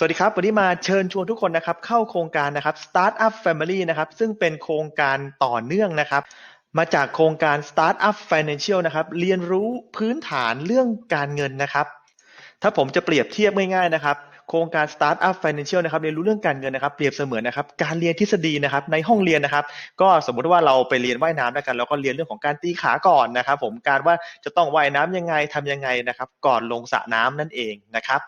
สวัสดีครับ วันนี้มาเชิญชวนทุกคนนะครับเข้าโครงการนะครับ Startup Family นะครับซึ่งเป็นโครงการต่อเนื่องนะครับ มาจากโครงการ Startup Financial นะครับเรียนรู้พื้นฐานเรื่องการเงินนะครับ ถ้าผมจะเปรียบเทียบง่ายๆนะครับโครงการ Startup Financial นะครับเรียนรู้เรื่องการเงินนะครับเปรียบเสมือนนะครับการเรียนทฤษฎีนะครับในห้องเรียนนะครับ ก็สมมุติว่าเราไปเรียนว่ายน้ำด้วยกันแล้วก็เรียนเรื่องของการตีขาก่อนนะครับ ผมการว่าจะต้องว่ายน้ำยังไงทำยังไงนะครับ ก่อนลงสระน้ำนั่นเองนะครับ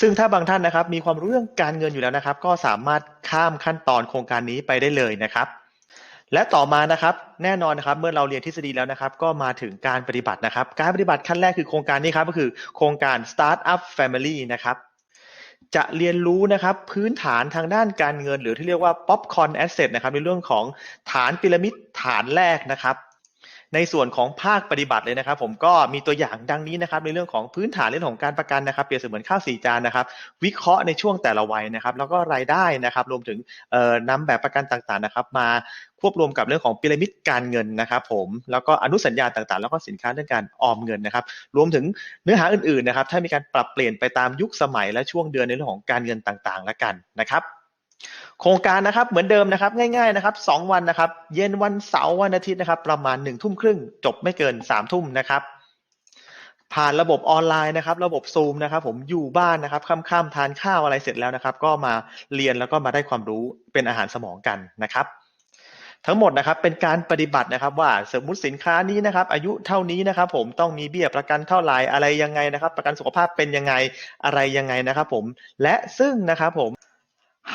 ซึ่งถ้าบางท่านนะครับมีความรู้เรื่องการเงินอยู่แล้วนะครับ ก็สามารถข้ามขั้นตอนโครงการนี้ไปได้เลยนะครับและต่อมานะครับแน่นอนนะครับเมื่อเราเรียนทฤษฎีแล้วนะครับ ก็มาถึงการปฏิบัตินะครับ การปฏิบัติขั้นแรกคือโครงการนี้ครับก็คือโครงการ Startup Family นะครับจะเรียนรู้นะครับพื้นฐานทางด้านการเงิน หรือที่เรียกว่า Popcorn Asset นะครับในเรื่องของฐานพีระมิดฐานแรกนะครับ ในส่วนของภาคปฏิบัติเลยนะครับ ผมก็มีตัวอย่างดังนี้นะครับ ในเรื่องของพื้นฐานเรื่องของการประกันนะครับ เปรียบเสมือนข้าวสี่จานนะครับ วิเคราะห์ในช่วงแต่ละวัยนะครับ แล้วก็รายได้นะครับ รวมถึงเอ่อนำแบบประกันต่างๆนะครับ มาควบรวมกับเรื่องของพีระมิดการเงินนะครับ ผมแล้วก็อนุสัญญาต่างๆ แล้วก็สินค้าเรื่องการออมเงินนะครับ รวมถึงเนื้อหาอื่นๆนะครับ ถ้ามีการปรับเปลี่ยนไปตามยุคสมัยและช่วงเดือนในเรื่องของการเงินต่างๆ แล้วกันนะครับ โครงการนะครับเหมือนเดิมนะครับง่ายๆนะครับสองวันนะครับ เย็นวันเสาร์วันอาทิตย์นะครับ ประมาณหนึ่งทุ่มครึ่งจบไม่เกินสามทุ่มนะครับ ผ่านระบบออนไลน์นะครับ ระบบซูมนะครับ ผมอยู่บ้านนะครับค่ำๆทานข้าวอะไรเสร็จแล้วนะครับ ก็มาเรียนแล้วก็มาได้ความรู้เป็นอาหารสมองกันนะครับทั้งหมดนะครับเป็นการปฏิบัตินะครับว่าสมมติสินค้านี้นะครับ อายุเท่านี้นะครับ ผมต้องมีเบี้ยประกันเท่าไหร่อะไรยังไงนะครับ ประกันสุขภาพเป็นยังไงอะไรยังไงนะครับ ผมและซึ่งนะครับผม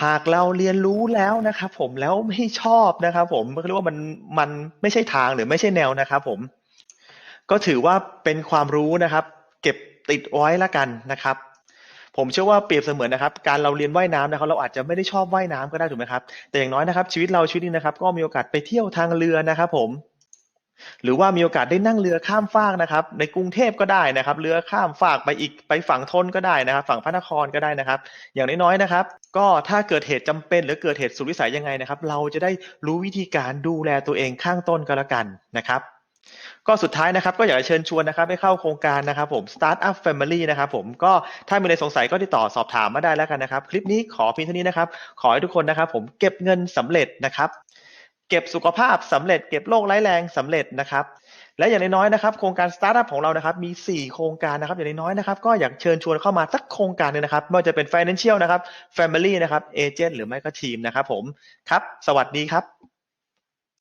หากเราเรียนรู้แล้วนะครับผมแล้วไม่ชอบนะครับผมก็เรียกว่ามันมันไม่ใช่ทางหรือไม่ใช่แนวนะครับผมก็ถือว่าเป็นความรู้นะครับ เก็บติดไว้ละกันนะครับ ผมเชื่อว่าเปรียบเสมือนนะครับ การเราเรียนว่ายน้ำนะครับ เราอาจจะไม่ได้ชอบว่ายน้ำก็ได้ถูกไหมครับแต่อย่างน้อยนะครับชีวิตเราชีวิตนี้นะครับ ก็มีโอกาสไปเที่ยวทางเรือนะครับ ผม หรือว่ามีโอกาสได้นั่งเรือข้ามฟากนะครับ ในกรุงเทพก็ได้นะครับ เรือข้ามฟากไปอีกไปฝั่งทนก็ได้นะครับ ฝั่งพระนครก็ได้นะครับ อย่างน้อยๆนะครับ ก็ถ้าเกิดเหตุจำเป็นหรือเกิดเหตุสุดวิสัยยังไงนะครับ เราจะได้รู้วิธีการดูแลตัวเองข้างต้นก็แล้วกันนะครับก็สุดท้ายนะครับก็อยากจะเชิญชวนนะครับให้เข้าโครงการนะครับผม Startup Family นะครับผมก็ถ้ามีอะไรสงสัยก็ติดต่อสอบถามมาได้แล้วกันนะครับ คลิปนี้ขอเพียงเท่านี้นะครับ ขอให้ทุกคนนะครับผมเก็บเงินสำเร็จนะครับ เก็บสุขภาพสำเร็จเก็บโรคร้ายแรงสำเร็จนะครับ และอย่างน้อยๆนะครับโครงการสตาร์ทอัพของเรานะครับมี 4 โครงการนะครับอย่างน้อยๆนะครับก็อยากเชิญชวนเข้ามาสักโครงการหนึงนะครับไม่ว่าจะเป็น Financial นะครับ Family นะครับ Agent หรือไม่ก็ทีมนะครับผมครับ สวัสดีครับ